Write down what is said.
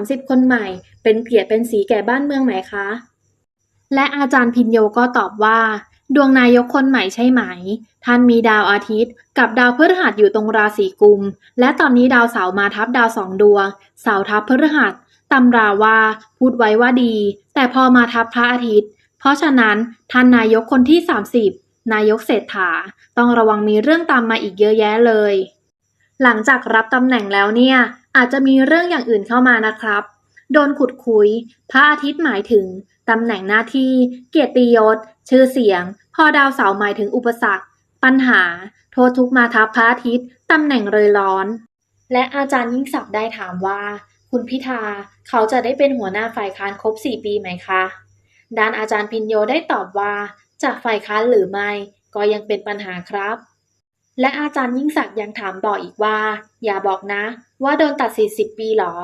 30 คนใหม่ เป็นเกียรติเป็นสีแก่บ้านเมืองไหมคะ และอาจารย์พินโยก็ตอบว่า ดวงนายกคนใหม่ใช่ไหม ท่านมีดาวอาทิตย์ กับดาวพฤหัสอยู่ตรงราศีกุม และตอนนี้ดาวเสาร์มาทับดาวสองดวง เสาร์ทับพฤหัสตำราว่าพูดไว้ว่าดี แต่พอมาทับพระอาทิตย์ เพราะฉะนั้นท่านนายกคนที่ 30 นายกเศรษฐา ต้องระวังมีเรื่องตามมาอีกเยอะแยะเลย หลังจากรับตำแหน่งแล้วเนี่ย อาจจะมีเรื่องอย่างอื่นเข้ามานะครับ โดนขุดคุย พระอาทิตย์หมายถึงตำแหน่งหน้าที่ เกียรติยศ ชื่อเสียง พอดาวเสาร์หมายถึงอุปสรรค ปัญหา โทษทุกมาทับพระอาทิตย์ตำแหน่งเลยร้อน และอาจารย์ยิ่งศักดิ์ได้ถามว่า คุณพิธาเขาจะได้เป็นหัวหน้าฝ่ายค้านครบ 4 ปีไหมคะด้านอาจารย์พินโยได้ตอบว่า จากฝ่ายค้านหรือไม่ ก็ยังเป็นปัญหาครับ และอาจารย์ยิ่งศักดิ์ยังถามต่ออีกว่า อย่าบอกนะว่าโดนตัดสิทธิ์สิบปีหรอ